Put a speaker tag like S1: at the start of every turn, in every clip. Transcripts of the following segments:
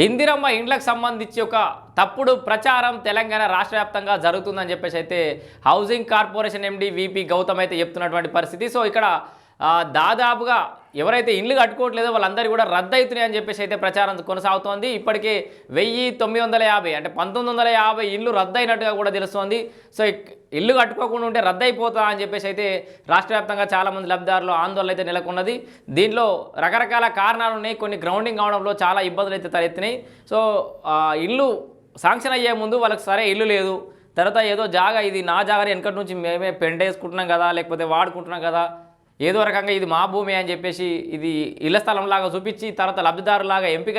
S1: ఇందిరమ్మ ఇండ్లకు సంబంధించి ఒక తప్పుడు ప్రచారం తెలంగాణ రాష్ట్ర వ్యాప్తంగా జరుగుతుందని చెప్పేసి అయితే housing corporation MD VP Gautam అయితే చెప్తున్నటువంటి పరిస్థితి. సో ఇక్కడ దాదాపుగా ఎవరైతే ఇండ్లు కట్టుకోవట్లేదో వాళ్ళందరూ కూడా రద్దు అవుతున్నాయి అని చెప్పేసి అయితే ప్రచారం కొనసాగుతోంది. ఇప్పటికే వెయ్యి తొమ్మిది వందల యాభై అంటే పంతొమ్మిది వందల యాభై ఇల్లు రద్దు అయినట్టుగా కూడా తెలుస్తోంది. సో ఇల్లు కట్టుకోకుండా ఉంటే రద్దు అయిపోతా అని చెప్పేసి అయితే రాష్ట్ర వ్యాప్తంగా చాలామంది లబ్ధిదారులు ఆందోళన అయితే నెలకొన్నది. దీనిలో రకరకాల కారణాలు ఉన్నాయి. కొన్ని గ్రౌండింగ్ కావడంలో చాలా ఇబ్బందులు అయితే తలెత్తినాయి. సో ఇల్లు శాంక్షన్ అయ్యే ముందు వాళ్ళకి సరే ఇల్లు లేదు. తర్వాత ఏదో జాగా ఇది నా జాగాని వెనకటి నుంచి మేమే పెండేసుకుంటున్నాం కదా లేకపోతే వాడుకుంటున్నాం కదా ఏదో రకంగా ఇది మా భూమి అని చెప్పేసి ఇది ఇళ్ళ స్థలంలాగా చూపించి తర్వాత లబ్ధిదారులాగా ఎంపిక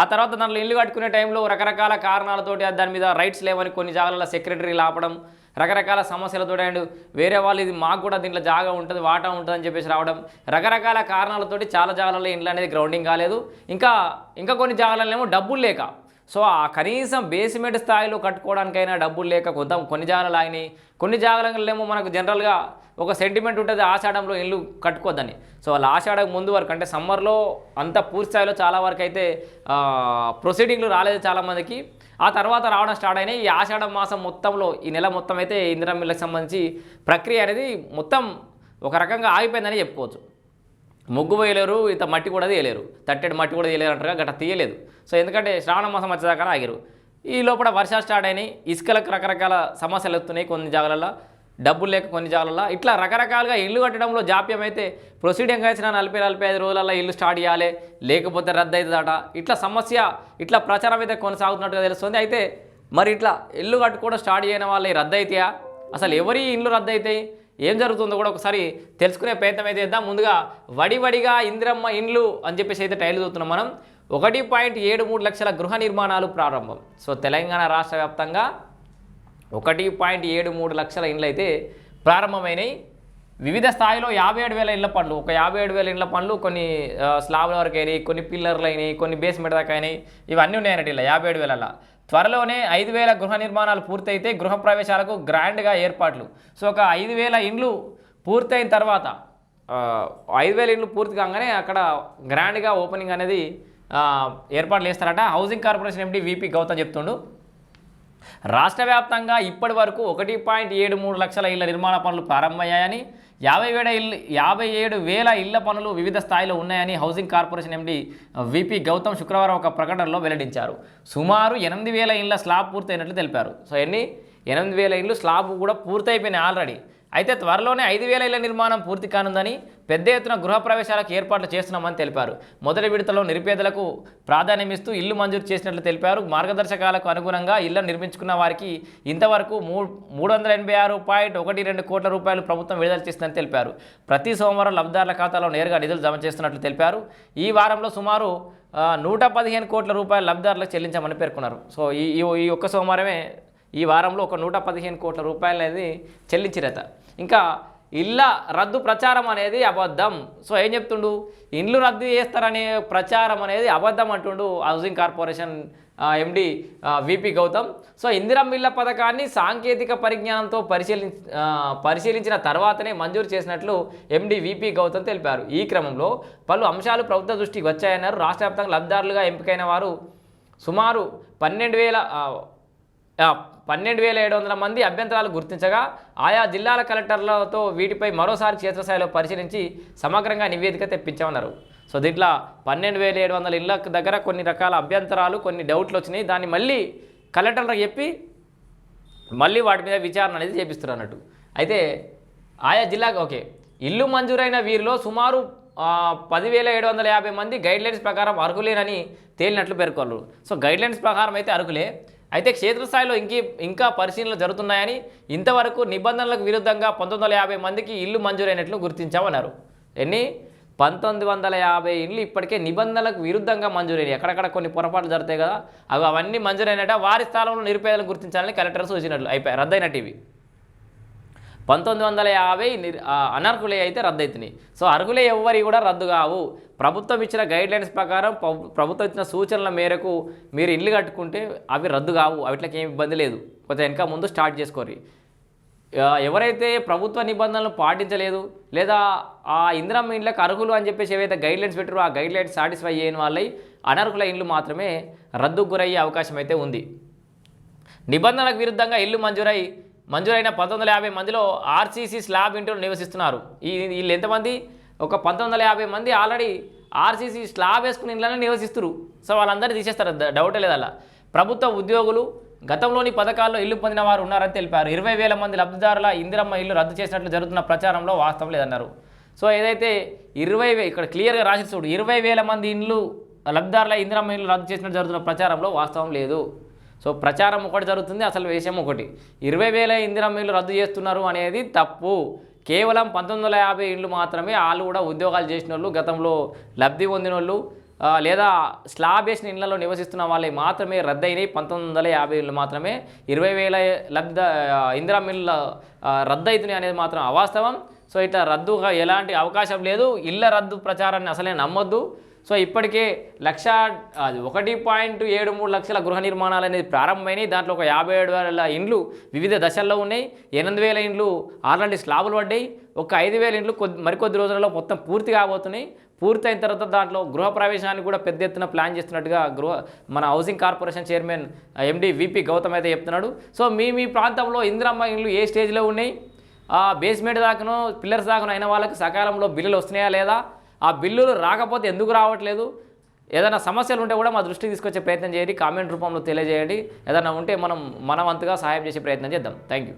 S1: ఆ తర్వాత దాంట్లో ఇల్లు కట్టుకునే టైంలో రకరకాల కారణాలతోటి దాని మీద రైట్స్ లేవని కొన్ని జాగాలలో సెక్రటరీ లాపడం రకరకాల సమస్యలతో అండ్ వేరే వాళ్ళు ఇది మాకు కూడా దీంట్లో జాగా ఉంటుంది వాటా ఉంటుంది అని చెప్పేసి రావడం రకరకాల కారణాలతోటి చాలా జాగాలలో ఇండ్లు అనేది గ్రౌండింగ్ కాలేదు. ఇంకా ఇంకా కొన్ని జాగాలనేమో డబ్బులు లేక సో ఆ కనీసం బేస్మెంట్ స్థాయిలో కట్టుకోవడానికైనా డబ్బులు లేక కొంత కొన్ని జాగాలు ఆగినాయి. కొన్ని జాగాలనేమో మనకు జనరల్గా ఒక సెంటిమెంట్ ఉంటుంది ఆషాఢంలో ఇల్లు కట్టుకోవద్దని. సో వాళ్ళు ఆషాఢం ముందు వరకు అంటే సమ్మర్లో అంత పూర్తి స్థాయిలో చాలా వరకు అయితే ప్రొసీడింగ్లు రాలేదు చాలామందికి. ఆ తర్వాత రావడం స్టార్ట్ అయినాయి. ఈ ఆషాఢం మాసం మొత్తంలో ఈ నెల మొత్తం అయితే ఇందిరా మిల్లకు సంబంధించి ప్రక్రియ అనేది మొత్తం ఒక రకంగా ఆగిపోయిందని చెప్పుకోవచ్చు. ముగ్గు వేయలేరు ఇంత మట్టి కూడా తీయలేరు. తట్టెడు మట్టి కూడా తీయలేరు అంటారు గట్ట తీయలేదు. సో ఎందుకంటే శ్రావణ మాసం వచ్చేదాకా ఆగిరు ఈ లోపల వర్షాలు స్టార్ట్ అయినాయి ఇసుకలకు రకరకాల సమస్యలు వస్తున్నాయి కొన్ని జాగాలలో డబ్బులు లేక కొన్ని జాగాలలో ఇట్లా రకరకాలుగా ఇల్లు కట్టడంలో జాప్యం అయితే ప్రొసీడింగ్ వేసిన నలభై నలభై ఐదు రోజులలో ఇల్లు స్టార్ట్ చేయాలి లేకపోతే రద్దు అవుతుందట ఇట్లా సమస్య ఇట్లా ప్రచారం అయితే కొనసాగుతున్నట్టుగా తెలుస్తుంది. అయితే మరి ఇట్లా ఇల్లు కట్టుకోవడం స్టార్ట్ చేయని వాళ్ళు రద్దు అవుతాయా అసలు ఎవరి ఇల్లు రద్దు అవుతాయి ఏం జరుగుతుందో కూడా ఒకసారి తెలుసుకునే ప్రయత్నం అయితే చేద్దాం. ముందుగా వడివడిగా ఇందిరమ్మ ఇండ్లు అని చెప్పేసి అయితే టైలు చూస్తున్నాం మనం. ఒకటి పాయింట్ ఏడు మూడు లక్షల గృహ నిర్మాణాలు ప్రారంభం. సో తెలంగాణ రాష్ట్ర వ్యాప్తంగా ఒకటి పాయింట్ ఏడు మూడు లక్షల ఇండ్లు అయితే ప్రారంభమైనాయి. వివిధ స్థాయిలో యాభై ఏడు వేల ఇళ్ళ పనులు ఒక యాభై ఏడు వేల ఇళ్ళ పనులు కొన్ని స్లాబ్ల వరకు అయినాయి కొన్ని పిల్లర్లు అయినాయి కొన్ని బేస్మెంట్ దాకా అయినాయి. ఇవన్నీ ఉన్నాయన్నట్టు ఇలా యాభై ఏడు వేల త్వరలోనే ఐదు వేల గృహ నిర్మాణాలు పూర్తయితే గృహ ప్రవేశాలకు గ్రాండ్గా ఏర్పాట్లు. సో ఒక ఐదు వేల ఇండ్లు పూర్తయిన తర్వాత ఐదు వేల ఇండ్లు పూర్తి కాగానే అక్కడ గ్రాండ్గా ఓపెనింగ్ అనేది ఏర్పాట్లు చేస్తారట. Housing corporation MD VP Gautam చెప్తుండు. రాష్ట్ర వ్యాప్తంగా ఇప్పటి వరకు ఒకటి పాయింట్ ఏడు మూడు లక్షల ఇళ్ళ నిర్మాణ పనులు ప్రారంభమయ్యాయని యాభై వేల ఇల్లు యాభై ఏడు వేల ఇళ్ళ పనులు వివిధ స్థాయిలో ఉన్నాయని housing corporation MD VP Gautam శుక్రవారం ఒక ప్రకటనలో వెల్లడించారు. సుమారు ఎనిమిది వేల ఇళ్ళ స్లాబ్ పూర్తయినట్లు తెలిపారు. సో ఎన్ని ఎనిమిది వేల ఇళ్ళు స్లాబ్ కూడా పూర్తయిపోయినాయి ఆల్రెడీ. అయితే త్వరలోనే ఐదు వేల ఇళ్ళ నిర్మాణం పూర్తి కానుందని పెద్ద ఎత్తున గృహప్రవేశాలకు ఏర్పాట్లు చేస్తున్నామని తెలిపారు. మొదటి విడతలో నిరుపేదలకు ప్రాధాన్యమిస్తూ ఇల్లు మంజూరు చేసినట్లు తెలిపారు. మార్గదర్శకాలకు అనుగుణంగా ఇళ్ళను నిర్మించుకున్న వారికి ఇంతవరకు మూ మూడు వందల ఎనభై ఆరు పాయింట్ ఒకటి రెండు కోట్ల రూపాయలు ప్రభుత్వం విడుదల చేసిందని తెలిపారు. ప్రతి సోమవారం లబ్ధిదారుల ఖాతాలో నేరుగా నిధులు జమ చేస్తున్నట్లు తెలిపారు. ఈ వారంలో సుమారు నూట పదిహేను కోట్ల రూపాయలు లబ్ధిదారులకు చెల్లించామని పేర్కొన్నారు. సో ఈ- ఈ ఒక్క సోమవారమే ఈ వారంలో ఒక నూట పదిహేను కోట్ల రూపాయలు అనేది చెల్లించిరత ఇంకా ఇళ్ళ రద్దు ప్రచారం అనేది అబద్ధం. సో ఏం చెప్తుండు? ఇండ్లు రద్దు చేస్తారనే ప్రచారం అనేది అబద్ధం అంటుండు housing corporation MD VP Gautam. So Indiramma ఇళ్ళ పథకాన్ని సాంకేతిక పరిజ్ఞానంతో పరిశీలి పరిశీలించిన తర్వాతనే మంజూరు చేసినట్లు ఎండి విపి గౌతమ్ తెలిపారు. ఈ క్రమంలో పలు అంశాలు ప్రభుత్వ దృష్టికి వచ్చాయన్నారు. రాష్ట్ర వ్యాప్తంగా లబ్ధిదారులుగా ఎంపికైన వారు సుమారు పన్నెండు వేల పన్నెండు వేల ఏడు వందల మంది అభ్యంతరాలు గుర్తించగా ఆయా జిల్లాల కలెక్టర్లతో వీటిపై మరోసారి క్షేత్రస్థాయిలో పరిశీలించి సమగ్రంగా నివేదిక తెప్పించామన్నారు. సో దీంట్లో పన్నెండు వేల ఏడు వందల ఇళ్ళ దగ్గర కొన్ని రకాల అభ్యంతరాలు కొన్ని డౌట్లు వచ్చినాయి. దాన్ని మళ్ళీ కలెక్టర్లకు చెప్పి మళ్ళీ వాటి మీద విచారణ అనేది చేపిస్తారు అన్నట్టు. అయితే ఆయా జిల్లాకు ఓకే ఇల్లు మంజూరైన వీరిలో సుమారు పదివేల ఏడు వందల యాభై మంది గైడ్లైన్స్ ప్రకారం అర్హులేనని తేలినట్లు పేర్కొన్నారు. సో గైడ్లైన్స్ ప్రకారం అయితే అర్హులే. అయితే క్షేత్రస్థాయిలో ఇంకీ ఇంకా పరిశీలనలు జరుగుతున్నాయని ఇంతవరకు నిబంధనలకు విరుద్ధంగా పంతొమ్మిది యాభై మందికి ఇల్లు మంజూరైనట్లు గుర్తించామన్నారు. ఎన్ని? పంతొమ్మిది వందల యాభై ఇండ్లు ఇప్పటికే నిబంధనలకు విరుద్ధంగా మంజూరైనవి ఎక్కడెక్కడ కొన్ని పొరపాట్లు జరుగుతాయి కదా అవి అవన్నీ మంజూరైనట వారి స్థానంలో నిరుపేదలను గుర్తించాలని కలెక్టర్ సూచించినట్లు అయిపోయి రద్దయినట్టు ఇవి పంతొమ్మిది వందల యాభై నిర్- అనర్హులే అయితే రద్దు అవుతున్నాయి సో అర్హులే ఎవ్వరి కూడా రద్దు కావు. ప్రభుత్వం ఇచ్చిన గైడ్ లైన్స్ ప్రకారం ప్రభుత్వం ఇచ్చిన సూచనల మేరకు మీరు ఇల్లు కట్టుకుంటే అవి రద్దు కావు. అవిట్లకి ఏమి ఇబ్బంది లేదు. కొంచెం వెనక ముందు స్టార్ట్ చేసుకోరు ఎవరైతే ప్రభుత్వ నిబంధనలు పాటించలేదు లేదా ఆ ఇందిరమ్మ ఇండ్లకు అర్హులు అని చెప్పేసి ఏవైతే గైడ్లైన్స్ పెట్టారో ఆ గైడ్లైన్స్ సాటిస్ఫై చేయని వాళ్ళై అనర్హుల ఇండ్లు మాత్రమే రద్దుకు గురయ్యే అవకాశం అయితే ఉంది. నిబంధనలకు విరుద్ధంగా ఇల్లు మంజూరై మంజూరైన పంతొమ్మిది యాభై మందిలో ఆర్సీసీ స్లాబ్ ఇంట్లో నివసిస్తున్నారు. ఈ వీళ్ళు ఎంతమంది? ఒక పంతొమ్మిది యాభై మంది ఆల్రెడీ ఆర్సీసీ స్లాబ్ వేసుకుని ఇంట్లోనే నివసిస్తారు. సో వాళ్ళందరినీ తీసేస్తారు. డౌటే లేదు అలా. ప్రభుత్వ ఉద్యోగులు గతంలోని పథకాల్లో ఇల్లు పొందిన వారు ఉన్నారని తెలిపారు. ఇరవై వేల మంది లబ్ధిదారుల ఇందిరమ్మ ఇల్లు రద్దు చేసినట్లు జరుగుతున్న ప్రచారంలో వాస్తవం లేదన్నారు. సో ఏదైతే ఇరవై ఇక్కడ క్లియర్గా రాసి చూడు. ఇరవై వేల మంది ఇండ్లు లబ్ధిదారుల ఇందిరమ్మ ఇల్లు రద్దు చేసినట్లు జరుగుతున్న ప్రచారంలో వాస్తవం లేదు. సో ప్రచారం ఒకటి జరుగుతుంది అసలు విషయం ఒకటి. ఇరవై వేల ఇందిరమ్మ ఇల్లు రద్దు చేస్తున్నారు అనేది తప్పు. కేవలం పంతొమ్మిది వందల యాభై ఇండ్లు మాత్రమే వాళ్ళు కూడా ఉద్యోగాలు చేసిన వాళ్ళు గతంలో లబ్ధి పొందిన వాళ్ళు లేదా స్లాబ్ వేసిన ఇళ్ళలో నివసిస్తున్న వాళ్ళే మాత్రమే రద్దయినాయి పంతొమ్మిది వందల యాభై ఇళ్ళు మాత్రమే. ఇరవై వేల లబ్ధ ఇందిరా మిల్లు రద్దయితున్నాయి అనేది మాత్రం అవాస్తవం. సో ఇట్లా రద్దుగా ఎలాంటి అవకాశం లేదు. ఇళ్ళ రద్దు ప్రచారాన్ని అసలే నమ్మొద్దు. సో ఇప్పటికే లక్ష అది ఒకటి పాయింట్ ఏడు మూడు లక్షల గృహ నిర్మాణాలు అనేది ప్రారంభమైనాయి. దాంట్లో ఒక యాభై ఏడు వేల ఇండ్లు వివిధ దశల్లో ఉన్నాయి. ఎనిమిది వేల ఇండ్లు ఆల్రెడీ స్లాబులు పడ్డాయి. ఒక ఐదు వేల ఇండ్లు కొద్ది మరికొద్ది రోజులలో మొత్తం పూర్తి కాబోతున్నాయి. పూర్తి అయిన తర్వాత దాంట్లో గృహప్రవేశాన్ని కూడా పెద్ద ఎత్తున ప్లాన్ చేస్తున్నట్టుగా గృహ మన housing corporation chairman MD VP Gautam అయితే చెప్తున్నాడు. సో మీ మీ ప్రాంతంలో ఇందిరమ్మ ఇండ్లు ఏ స్టేజ్లో ఉన్నాయి? ఆ బేస్మెంట్ దాకానో పిల్లర్స్ దాకానో అయిన వాళ్ళకి సకాలంలో బిల్లులు వస్తున్నాయా లేదా? ఆ బిల్లులు రాకపోతే ఎందుకు రావట్లేదు? ఏదైనా సమస్యలు ఉంటే కూడా మా దృష్టికి తీసుకొచ్చే ప్రయత్నం చేయండి. కామెంట్ రూపంలో తెలియజేయండి. ఏదైనా ఉంటే మనం మనవంతుగా సహాయం చేసే ప్రయత్నం చేద్దాం. Thank you